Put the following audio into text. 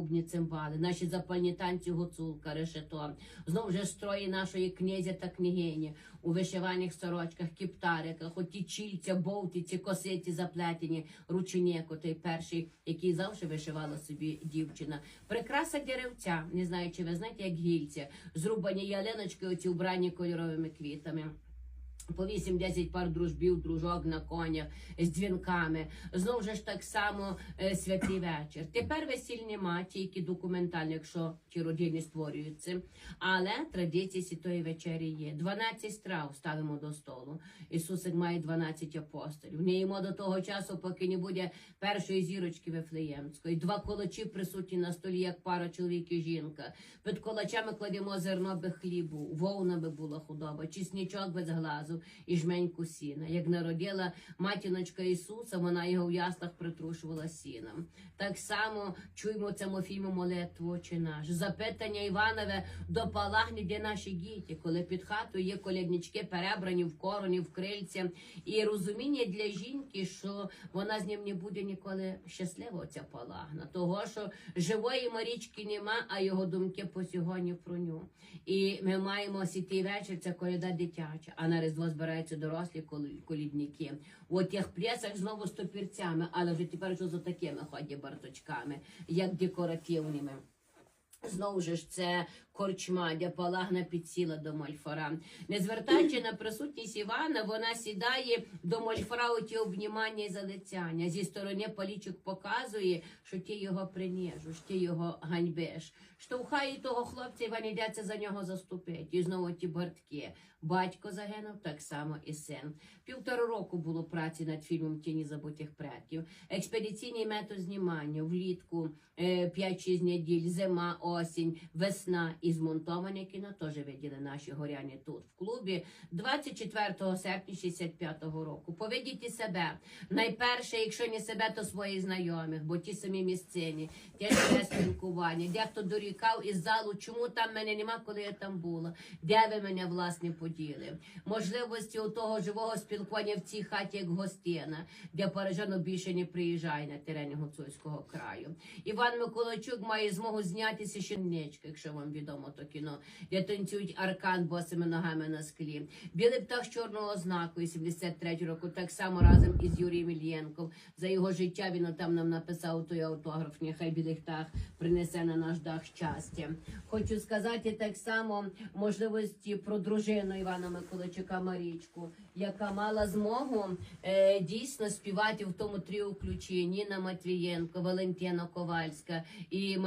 Бубні цимбали, наші запальні танці гуцулка, решето. Знов вже строї нашої князя та княгині у вишиваних сорочках, кіптариках, оті чільця, бовтиці, косиці заплетені, рученєко той перший, який завжди вишивала собі дівчина. Прикраса деревця, не знаю, чи ви знаєте, як гільця, зрубані ялиночки, оці убрані кольоровими квітами. По 8-10 пар дружбів, дружок на конях з дзвінками. Знову ж так само е, святий вечір. Тепер весільні маті, які документальні, якщо ті родини створюються. Але традиції святої вечері є. 12 страв ставимо до столу. Ісусик має 12 апостолів. Не їмо до того часу, поки не буде першої зірочки Вифлеємської. Два колочі присутні на столі, як пара чоловік і жінка. Під колочами кладемо зерно без хлібу, вовна би була худоба, чеснічок без глазу і жменьку сіна. Як народила матіночка Ісуса, вона його в яслах притрушувала сіном. Так само чуємо це Мофіму молитву чи наш. Запитання Іванове до палагні, де наші діти, коли під хатою є коляднички перебрані в короні, в крильці. І розуміння для жінки, що вона з ним не буде ніколи щаслива, ця палагна. Того, що живої Марічки нема, а його думки по сьогодні про ню. І ми маємо сітий вечір, це коляда дитяча, а на Різдво збираються дорослі колідники. У тих плесах знову з топірцями, але вже тепер що за такими ході барточками, як декоративними. Знову ж це корчма, де палагна підсіла до мольфара. Не звертаючи на присутність Івана, вона сідає до мольфара у ті обнімання і залицяння. Зі сторони полічок показує, що ти його принижуєш, ти його ганьбиш. Штовхає того хлопця, Іван йдеться за нього заступити. І знову ті бортки. Батько загинув, так само і син. Півтора року було праці над фільмом Тіні забутих предків. Експедиційний метод знімання влітку 5-6 неділь, зима, осінь, весна і змонтоване кіно теж виділи наші горяні тут в клубі 24 серпня 65-го року. Поведіть себе. Найперше, якщо не себе, то своїх знайомих, бо ті самі місцині, те ж спілкування. Дехто дорікав із залу, чому там мене нема, коли я там була, де ви мене власне поділи. Можливості у того живого спілкування в цій хаті, як гостина, де Парижано більше не приїжджає на терені гуцульського краю. Іван Миколайчук має змогу знятися щенечка, якщо вам відомо то кіно, де танцюють аркан босими ногами на склі. Білий птах чорного знаку 73 року, так само разом із Юрієм Ільєнком. За його життя він там нам написав той автограф. Нехай білий птах принесе на наш дах щастя. Хочу сказати так само можливості про дружину Івана Миколайчука Марічку, яка мала змогу е, дійсно співати в тому тріо ключі Ніна Матвієнко, Валентина Ковальська і